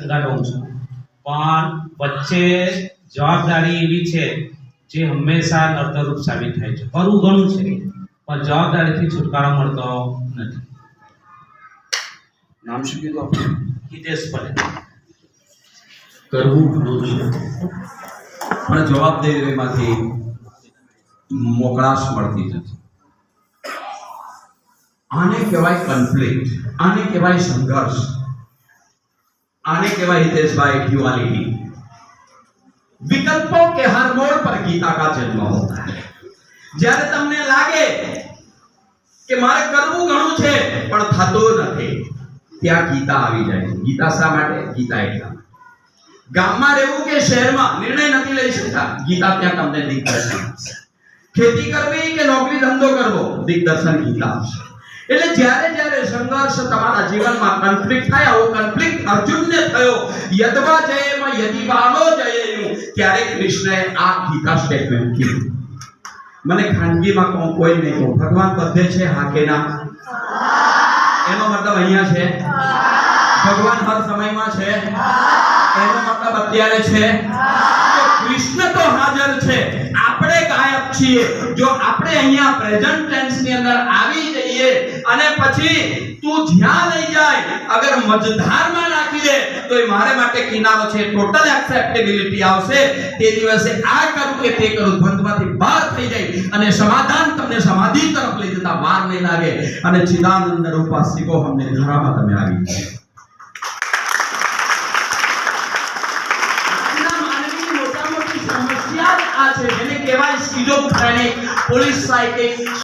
સંગાડું છું. પણ વચ્ચે જવાબદારી એવી છે જે હંમેશા નર્તરૂપ સાબિત થાય છે. કરવું ઘણું છે પણ જવાબદારીથી છુટકારો મળતો નથી. નામ શું કીધું આપણું હિતેશ પટેલ. કરવું ઘણું છે. પણ જવાબદારીમાંથી મોકળાશ મળતી નથી. આને કહેવાય કન્ફ્લિક્ટ આને કહેવાય સંઘર્ષ. આને કહેવાય હિતેશભાઈ ડ્યુઆલિટી વિકલ્પો કે હર મોડ પર ગીતા કા જન્મ હોતા है જ્યારે તમને લાગે કે મારે કરવું ઘણું છે, પણ થતો નથી, ત્યાં ગીતા આવી જાય ગીતા શા માટે? ગીતા એટલા ગામમાં રહેવું કે શહેરમાં? નિર્ણય નથી લઈ શકતા. ગીતા ત્યાં તમને દિગ્દર્શન ખેતી કરવી કે નોકરી ધંધો કરવો? દિગ્દર્શન ગીતા આપશે. એટલે જ્યારે જ્યારે સંઘર્ષ તમારા જીવનમાં કન્ફ્લિક્ટ થાય, આવો કન્ફ્લિક્ટ અર્જુનને થયો, યદવા જયેમ, યદિવાનો જયેયું ત્યારે કૃષ્ણએ આ ગીતા સ્ટેટમેન્ટ કીધું. મને ખાનગીમાં કહું કોઈ નહીં કહું. ભગવાન બધે છે હા એનો મતલબ અહીંયા છે? ભગવાન હર સમયમાં છે? એનો મતલબ અત્યારે છે? કૃષ્ણ તો હાજર છે. આપણે ગાયબ છીએ. જો આપણે અહીંયા પ્રેઝન્ટ ટેન્સની અંદર આવી જઈએ અને પછી તું જ્યાં લઈ જાય, અગર મજધારમાં નાખી દે તો એ મારે માટે કિનારો છે ટોટલ એક્સેપ્ટેબિલિટી આવશે. તે દિવસે આ કરું કે તે કરું ધ્વંદમાંથી બહાર થઈ જાય અને સમાધાન તમને સમાધિ તરફ લઈ જતા વાર નહીં લાગે. અને ચિદાનંદ રૂપા શીખો અમને ધરામાં તમે આવી જ આ છે. જેને કહેવાય સ્કિઝોફ્રેનિક પોલિસાઇટિક